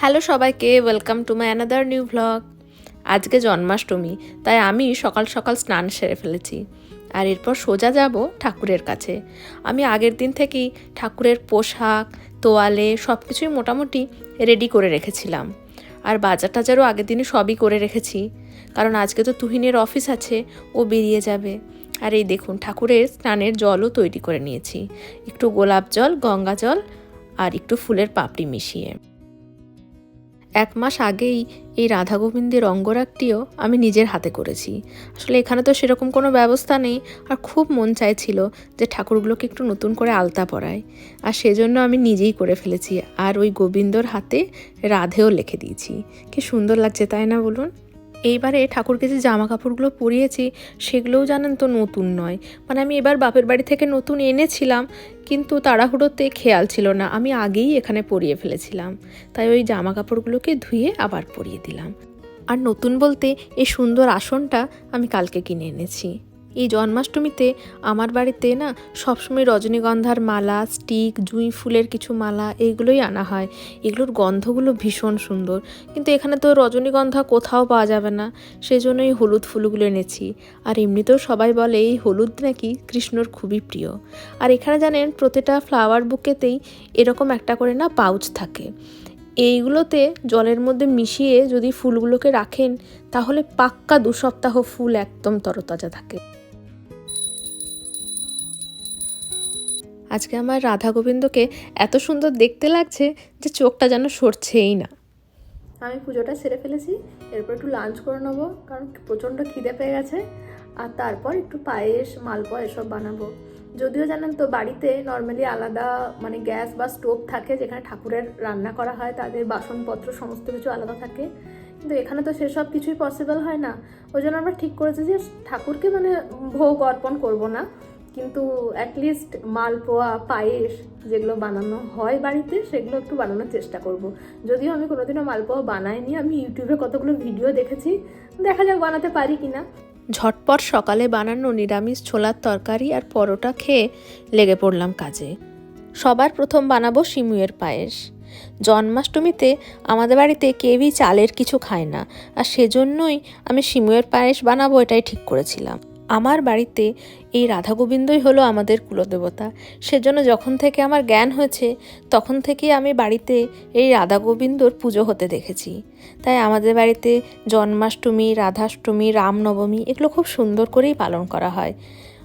Hello সবাইকে welcome to my another new vlog আজকে জন্মাষ্টমী, তাই আমি সকাল সকাল স্নান সেরে ফেলেছি। আর এরপর সোজা যাব ঠাকুরের কাছে। আমি আগের দিন থেকেই ঠাকুরের পোশাক, তোয়ালে সব কিছুই মোটামুটি রেডি করে রেখেছিলাম। আর বাজার টাজারও আগের দিনে সবই করে রেখেছি। কারণ আজকে তো তুহিনের অফিস আছে, ও বেরিয়ে যাবে। আর এই দেখুন, ঠাকুরের স্নানের জলও তৈরি করে নিয়েছি। একটু গোলাপ জল, গঙ্গা জল, আর একটু ফুলের পাপড়ি মিশিয়ে। এক মাস আগেই এই রাধা গোবিন্দের অঙ্গরাগটিও আমি নিজের হাতে করেছি। আসলে এখানে তো সেরকম কোনো ব্যবস্থা নেই। আর খুব মন চাইছিল যে ঠাকুরগুলোকে একটু নতুন করে আলতা পরাই আর সেজন্য আমি নিজেই করে ফেলেছি। আর ওই গোবিন্দর হাতে রাধেও লিখে দিয়েছি। কি সুন্দর লাগছে, তাই না বলুন? এইবারে ঠাকুরকে যে জামা কাপড়গুলো পরিয়েছি, সেগুলোও জানেন তো নতুন নয়। মানে আমি এবার বাপের বাড়ি থেকে নতুন এনেছিলাম, কিন্তু তাড়াহুড়োতে খেয়াল ছিল না। আমি আগেই এখানে পরিয়ে ফেলেছিলাম। তাই ওই জামা কাপড়গুলোকে ধুয়ে আবার পরিয়ে দিলাম। আর নতুন বলতে এই সুন্দর আসনটা আমি কালকে কিনে এনেছি। এই জন্মাষ্টমীতে আমার বাড়িতে না সবসময় রজনীগন্ধার মালা, স্টিক, জুঁই ফুলের কিছু মালা এইগুলোই আনা হয়। এগুলোর গন্ধগুলো ভীষণ সুন্দর। কিন্তু এখানে তো রজনীগন্ধা কোথাও পাওয়া যাবে না সেই জন্য এই হলুদ ফুলগুলো এনেছি। আর এমনিতেও সবাই বলে এই হলুদ নাকি কৃষ্ণর খুবই প্রিয়। আর এখানে জানেন, প্রতিটা ফ্লাওয়ার বুকেতেই এরকম একটা করে না পাউচ থাকে। এইগুলোতে জলের মধ্যে মিশিয়ে যদি ফুলগুলোকে রাখেন, তাহলে পাক্কা দু সপ্তাহ ফুল একদম তরতাজা থাকে। আজকে আমার রাধা গোবিন্দকে এত সুন্দর দেখতে লাগছে যে চোখটা যেন সরছেই না। আমি পুজোটা সেরে ফেলেছি, এরপর একটু লাঞ্চ করে নেব, কারণ প্রচণ্ড খিদে পেয়ে গেছে, আর তারপর একটু পায়েস, মালপোয়া এসব বানাবো। যদিও জানেন তো, বাড়িতে নর্মালি আলাদা মানে গ্যাস বা স্টোভ থাকে যেখানে ঠাকুরের রান্না করা হয়, তাদের বাসনপত্র সমস্ত কিছু আলাদা থাকে। কিন্তু এখানে তো সেসব কিছুই পসিবল হয় না। ওই জন্য আমরা ঠিক করেছি যে ঠাকুরকে মানে ভোগ অর্পণ করব না। কিন্তু অ্যাটলিস্ট মালপোয়া, পায়েস যেগুলো বানানো হয় বাড়িতে, সেগুলো একটু বানানোর চেষ্টা করব। যদিও আমি কোনোদিনও মালপোয়া বানাইনি, আমি ইউটিউবে কতগুলো ভিডিও দেখেছি, দেখা যাক বানাতে পারি কি না ঝটপট সকালে বানানো নিরামিষ ছোলার তরকারি আর পরোটা খেয়ে লেগে পড়লাম কাজে। সবার প্রথম বানাবো সিমুয়ের পায়েস। জন্মাষ্টমীতে আমাদের বাড়িতে কেউই চালের কিছু খায় না, আর সেজন্যই আমি সিমুয়ের পায়েস বানাবো এটাই ঠিক করেছিলাম। আমার বাড়িতে এই রাধা গোবিন্দই হলো আমাদের কুলদেবতা। সেজন্য যখন থেকে আমার জ্ঞান হয়েছে, তখন থেকেই আমি বাড়িতে এই রাধা গোবিন্দর পুজো হতে দেখেছি। তাই আমাদের বাড়িতে জন্মাষ্টমী, রাধাষ্টমী, রামনবমী এগুলো খুব সুন্দর করেই পালন করা হয়।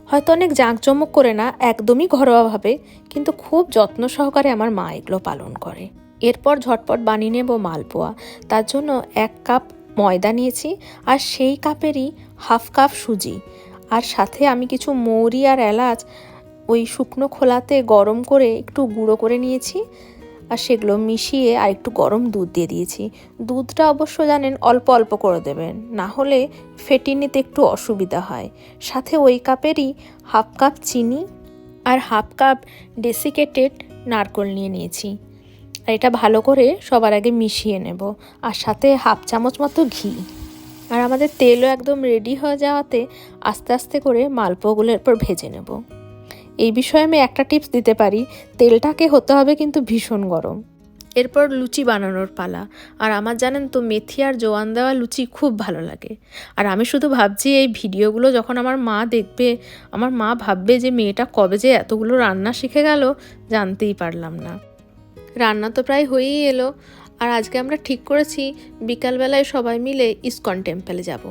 হয়তো অনেক জাঁকজমক করে না, একদমই ঘরোয়াভাবে, কিন্তু খুব যত্ন সহকারে আমার মা এগুলো পালন করে। এরপর ঝটপট বানিয়ে নেব মালপোয়া। তার জন্য এক কাপ ময়দা নিয়েছি, আর সেই কাপেরই হাফ কাপ সুজি। আর সাথে আমি কিছু মৌরি আর এলাচ ওই শুকনো খোলাতে গরম করে একটু গুঁড়ো করে নিয়েছি আর সেগুলো মিশিয়ে আর একটু গরম দুধ দিয়ে দিয়েছি। দুধটা অবশ্য জানেন অল্প অল্প করে দেবেন, না হলে ফেটিয়ে নিতে একটু অসুবিধা হয়। সাথে ওই কাপেরই হাফ কাপ চিনি আর হাফ কাপ ডেসিকেটেড নারকোল নিয়ে নিয়েছি। আর এটা ভালো করে সবার আগে মিশিয়ে নেব আর সাথে হাফ চামচ মতো ঘি। আর আমাদের তেলও একদম রেডি হয়ে যাওয়াতে আস্তে আস্তে করে মালপোগুলো এরপর ভেজে নেব। এই বিষয়ে আমি একটা টিপস দিতে পারি, তেলটাকে হতে হবে কিন্তু ভীষণ গরম। এরপর লুচি বানানোর পালা। আর আমার জানেন তো, মেথি আর জোয়ান দেওয়া লুচি খুব ভালো লাগে। আর আমি শুধু ভাবছি এই ভিডিওগুলো যখন আমার মা দেখবে, আমার মা ভাববে যে মেয়েটা কবে যে এতগুলো রান্না শিখে গেল, জানতেই পারলাম না। রান্না তো প্রায় হয়েই এলো। আর আজকে আমরা ঠিক করেছি, বিকালবেলায় সবাই মিলে ইস্কন টেম্পলে যাব।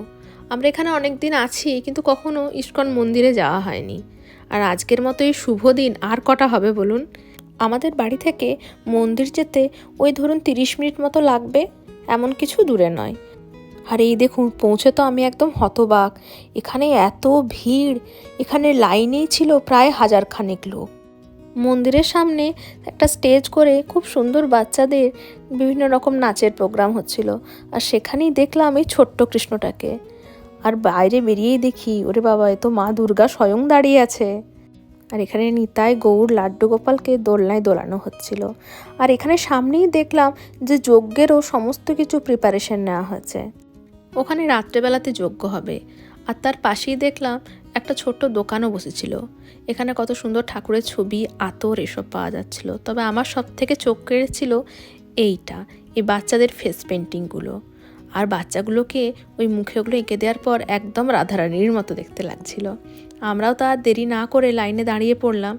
আমরা এখানে অনেক দিন আছি, কিন্তু কখনো ইস্কন মন্দিরে যাওয়া হয়নি। আর আজকের মতো এই শুভ দিন আর কটা হবে বলুন? আমাদের বাড়ি থেকে মন্দির যেতে ওই ধরুন তিরিশ মিনিট মতো লাগবে, এমন কিছু দূরে নয়। আর এই দেখুন, পৌঁছে তো আমি একদম হতবাক। এখানে এত ভিড়, এখানে লাইনেই ছিল প্রায় হাজার খানেক লোক। মন্দিরের সামনে একটা স্টেজ করে খুব সুন্দর বাচ্চাদের বিভিন্ন রকম নাচের প্রোগ্রাম হচ্ছিল। আর সেখানেই দেখলাম এই ছোট্ট কৃষ্ণটাকে। আর বাইরে বেরিয়েই দেখি, ওরে বাবা, এ তো মা দুর্গা স্বয়ং দাঁড়িয়ে আছে। আর এখানে নিতাই, গৌর, লাড্ডু গোপালকে দোলনায় দোলানো হচ্ছিল। আর এখানে সামনেই দেখলাম যে যজ্ঞেরও সমস্ত কিছু প্রিপারেশন নেওয়া হয়েছে। ওখানে রাত্রেবেলাতে যজ্ঞ হবে। আর তার পাশেই দেখলাম একটা ছোট্ট দোকানও বসেছিল। এখানে কত সুন্দর ঠাকুরের ছবি, আতর এসব পাওয়া যাচ্ছিল। তবে আমার সব থেকে চোখ কেড়েছিল এইটা, এই বাচ্চাদের ফেস পেন্টিংগুলো আর বাচ্চাগুলোকে ওই মুখে ওগুলো এঁকে দেওয়ার পর একদম রাধারানীর মতো দেখতে লাগছিল। আমরাও তো দেরি না করে লাইনে দাঁড়িয়ে পড়লাম।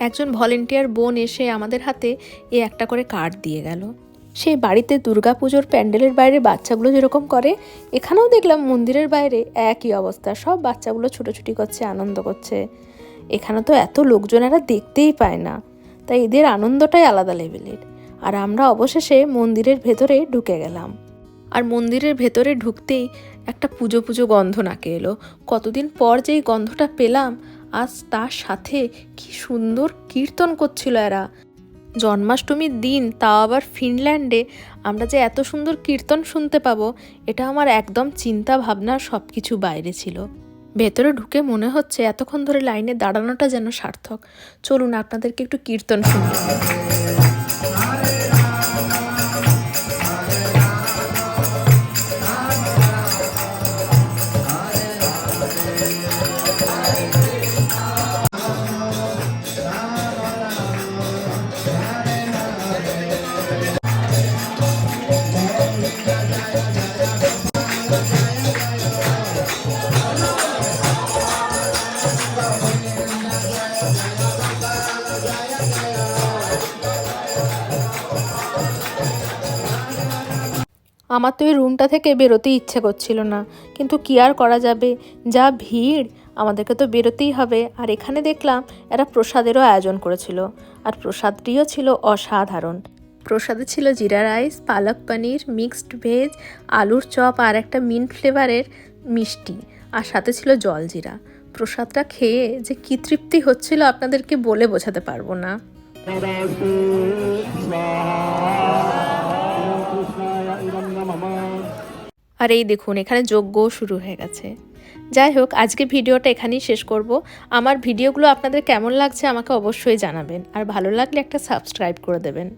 একজন ভলেন্টিয়ার বোন এসে আমাদের হাতে এ একটা করে কার্ড দিয়ে গেল। সেই বাড়িতে দুর্গাপুজোর প্যান্ডেলের বাইরে বাচ্চাগুলো যেরকম করে, এখানেও দেখলাম মন্দিরের বাইরে একই অবস্থা। সব বাচ্চাগুলো ছুটোছুটি করছে, আনন্দ করছে। এখানে তো এত লোকজন এরা দেখতেই পায় না। তাই এদের আনন্দটাই আলাদা লেভেলের। আর আমরা অবশেষে মন্দিরের ভেতরে ঢুকে গেলাম। আর মন্দিরের ভেতরে ঢুকতেই একটা পুজো পুজো গন্ধ নাকে এলো। কতদিন পর যেই গন্ধটা পেলাম, আজ তার সাথে কি সুন্দর কীর্তন করছিল এরা। জন্মাষ্টমীর দিন, তাও আবার ফিনল্যান্ডে, আমরা যে এত সুন্দর কীর্তন শুনতে পাবো, এটা আমার একদম চিন্তা ভাবনার সব কিছু বাইরে ছিল। ভেতরে ঢুকে মনে হচ্ছে এতক্ষণ ধরে লাইনে দাঁড়ানোটা যেন সার্থক। চলুন, আপনাদেরকে একটু কীর্তন শুনিয়ে আমার তো এই রুমটা থেকে বেরোতেই ইচ্ছে করছিল না। কিন্তু কি আর করা যাবে? যা ভিড়, আমাদেরকে তো বেরোতেই হবে। আর এখানে দেখলাম এরা প্রসাদেরও আয়োজন করেছিল। আর প্রসাদটিও ছিল অসাধারণ। প্রসাদে ছিল jeera rice, palak paneer, mixed veg, আলুর চপ আর একটা মিন্ট ফ্লেভারের মিষ্টি। আর সাথে ছিল জলজিরা প্রসাদটা খেয়ে যে কী তৃপ্তি হচ্ছিল আপনাদেরকে বলে বোঝাতে পারব না। আর এই দেখুন, এখানে যোগ্য শুরু হয়ে গেছে। যাই হোক আজকে ভিডিওটা এখানেই শেষ করব। আমার ভিডিওগুলো আপনাদের কেমন লাগছে আমাকে অবশ্যই জানাবেন। আর ভালো লাগলে একটা সাবস্ক্রাইব করে দেবেন।